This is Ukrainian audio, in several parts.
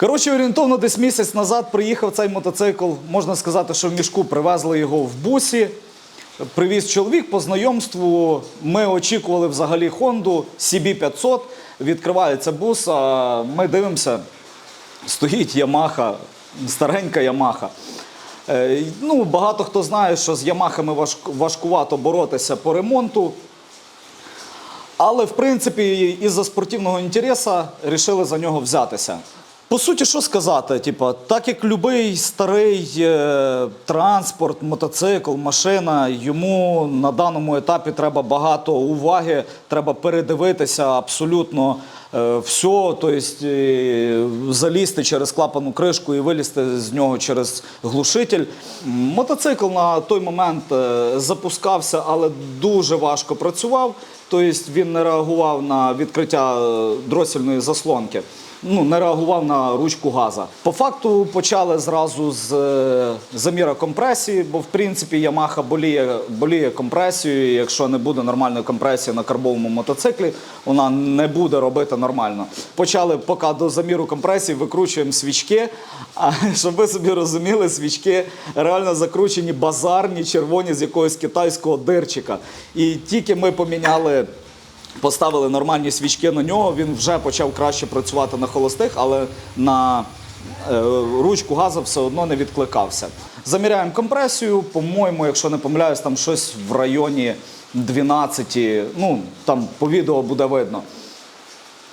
Коротше, орієнтовно десь місяць назад приїхав цей мотоцикл. Можна сказати, що в мішку привезли його в бусі. Привіз чоловік по знайомству. Ми очікували взагалі Хонду CB500. Відкривається бус, а ми дивимося, стоїть Ямаха, старенька Ямаха. Е, Ну, багато хто знає, що з Ямахами важк- важкувато боротися по ремонту. Але в принципі, із-за спортивного інтересу вирішили за нього взятися. По суті, що сказати? Типа, так як будь-який старий е, транспорт, мотоцикл, машина, йому на даному етапі треба багато уваги, треба передивитися абсолютно все, тобто е, залізти через клапану кришку і вилізти з нього через глушитель. Мотоцикл на той момент е, запускався, але дуже важко працював. Тобто він не реагував на відкриття е, дросільної заслонки. Ну, не реагував на ручку газа. По факту почали зразу з е, заміра компресії, бо в принципі Yamaha боліє, боліє компресією. Якщо не буде нормальної компресії на карбовому мотоциклі, вона не буде робити нормально. Почали поки до заміру компресії, викручуємо свічки. А щоб ви собі розуміли, свічки реально закручені базарні, червоні з якогось китайського дирчика. І тільки ми поміняли. Поставили нормальні свічки на нього, він вже почав краще працювати на холостих, але на е, ручку газу все одно не відкликався. Заміряємо компресію, по-моєму, якщо не помиляюсь, там щось в районі 12, ну там по відео буде видно.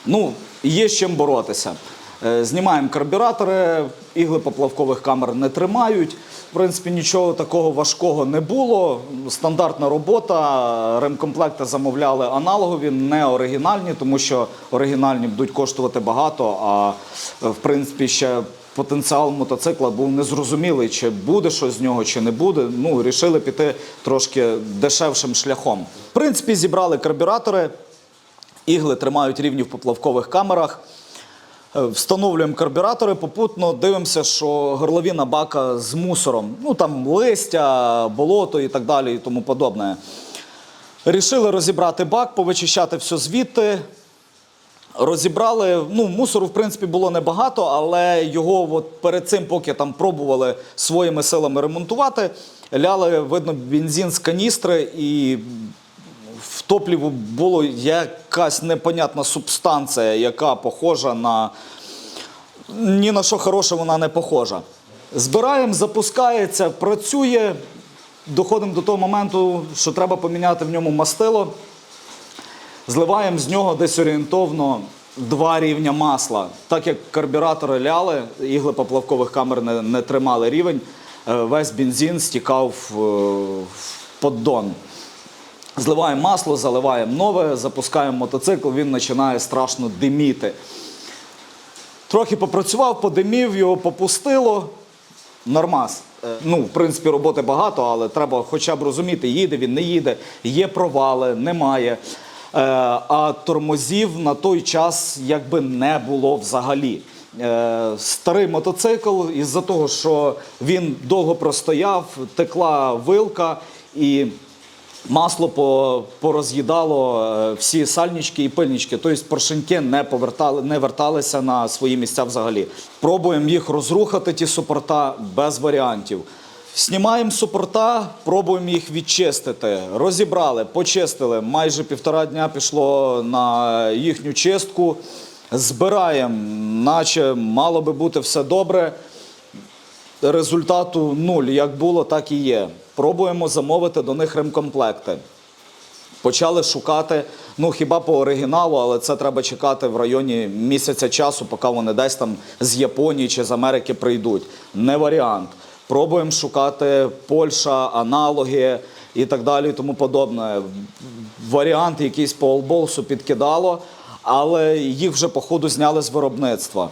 Ну, є з чим боротися. Е, Знімаємо карбюратори, ігли поплавкових камер не тримають. В принципі, нічого такого важкого не було. Стандартна робота. Ремкомплекти замовляли аналогові, не оригінальні, тому що оригінальні будуть коштувати багато. А в принципі, ще потенціал мотоцикла був незрозумілий, чи буде щось з нього, чи не буде. Ну, рішили піти трошки дешевшим шляхом. В принципі, зібрали карбюратори. Ігли тримають рівні в поплавкових камерах. Е, Встановлюємо карбюратори, попутно дивимося, що горловина бака з мусором. Ну там листя, болото і так далі, і тому подобне. Рішили розібрати бак, повичищати все звідти. Розібрали, ну, мусору, в принципі, було небагато, але його от перед цим, поки там пробували своїми силами ремонтувати, ляли, видно, бензин з каністри і топліву була якась непонятна субстанція, яка похожа на. Ні на що хороше вона не похожа. Збираємо, запускається, працює. Доходимо до того моменту, що треба поміняти в ньому мастило. Зливаємо з нього десь орієнтовно два рівня масла. Так як карбюратори ляли, ігли поплавкових камер не, не тримали рівень, е, весь бензин стікав е, в поддон. Зливаємо масло, заливаємо нове, запускаємо мотоцикл, він починає страшно диміти. Трохи попрацював, подимів, його попустило. Нормас. Е, Ну, в принципі, роботи багато, але треба хоча б розуміти, їде він, не їде, є провали, немає. Е, А тормозів на той час якби не було взагалі. Е, Старий мотоцикл, із-за того, що він довго простояв, текла вилка і Масло по, пороз'їдало е, всі сальнички і пильнички, тобто поршеньки не повертали, не верталися на свої місця взагалі. Пробуємо їх розрухати, ті супорта без варіантів. Знімаємо супорта, пробуємо їх відчистити. Розібрали, почистили. Майже півтора дня пішло на їхню чистку. Збираємо, наче мало би бути все добре. Результату нуль. Як було, так і є. Пробуємо замовити до них ремкомплекти. Почали шукати, ну хіба по оригіналу, але це треба чекати в районі місяця часу, поки вони десь там з Японії чи з Америки прийдуть. Не варіант. Пробуємо шукати Польща, аналоги і так далі, і тому подобне. Варіант якийсь по олболсу підкидало, але їх вже по ходу зняли з виробництва.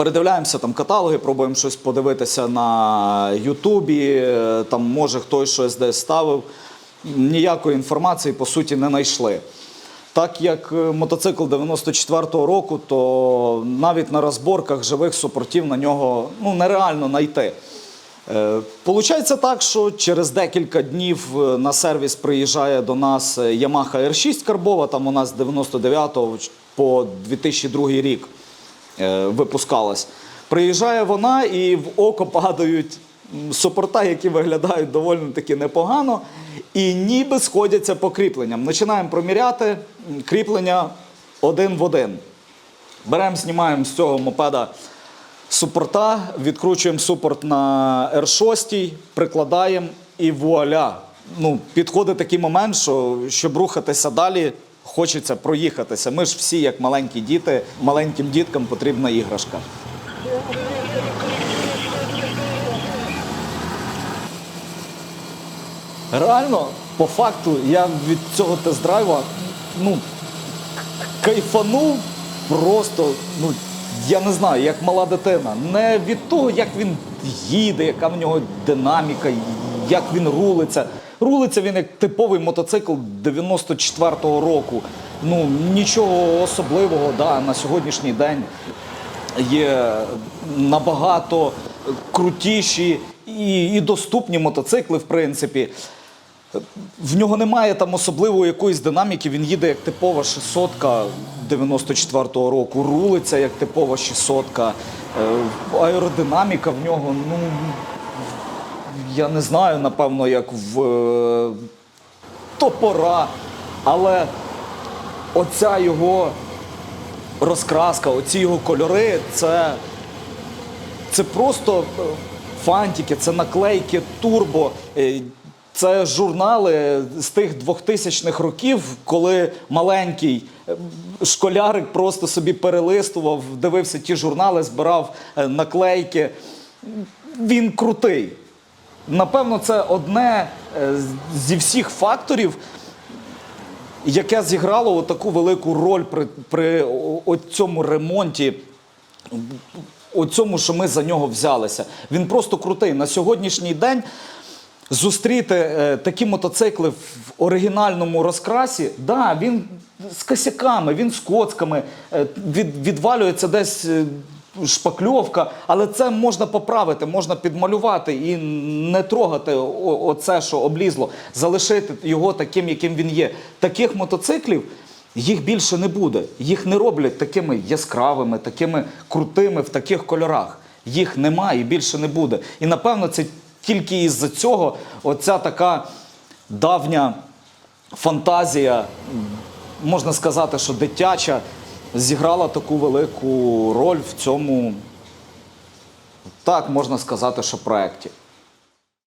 Передивляємося там каталоги, пробуємо щось подивитися на Ютубі. е, Там може хтось щось десь ставив. Ніякої інформації по суті не знайшли. Так як е, мотоцикл 94-го року, то навіть на розборках живих супортів на нього ну, нереально знайти. Е, Получається так, що через декілька днів на сервіс приїжджає до нас Yamaha R6 карбова, там у нас з 99 по 2002 рік. Е, випускалась. Приїжджає вона і в око падають супорта, які виглядають доволі таки непогано, і ніби сходяться по кріпленням. Починаємо проміряти кріплення один в один. Беремо, знімаємо з цього мопеда супорта, відкручуємо супорт на R6, прикладаємо і вуаля. Ну, підходить такий момент, що щоб рухатися далі, хочеться проїхатися. Ми ж всі, як маленькі діти, маленьким діткам потрібна іграшка. Реально, по факту, я від цього тест-драйва ну, кайфанув просто, ну, я не знаю, як мала дитина. Не від того, як він їде, яка в нього динаміка, як він рулиться. Рулиться він як типовий мотоцикл 94-го року. Ну, нічого особливого да, на сьогоднішній день є набагато крутіші і, і доступні мотоцикли, в принципі. В нього немає там особливої якоїсь динаміки. Він їде як типова 600-ка 94-го року, рулиться як типова 600-ка. Е, Аеродинаміка в нього, ну я не знаю, напевно, як в е, топора. Але оця його розкраска, оці його кольори, це це просто е, фантики, це наклейки турбо. Е, Це журнали з тих 2000-х років, коли маленький е, школярик просто собі перелистував, дивився ті журнали, збирав наклейки. Він крутий. Напевно, це одне е, зі всіх факторів, яке зіграло таку велику роль при, при цьому ремонті у цьому, що ми за нього взялися. Він просто крутий. На сьогоднішній день зустріти е, такі мотоцикли в оригінальному розкрасі, да, він з косяками, він з коцками, е, від, відвалюється десь. е, Шпакльовка, але це можна поправити, можна підмалювати і не трогати оце, що облізло, залишити його таким, яким він є. Таких мотоциклів їх більше не буде. Їх не роблять такими яскравими, такими крутими в таких кольорах. Їх немає і більше не буде. І напевно це тільки із-за цього оця така давня фантазія, можна сказати, що дитяча, зіграла таку велику роль в цьому, так можна сказати, що проєкті.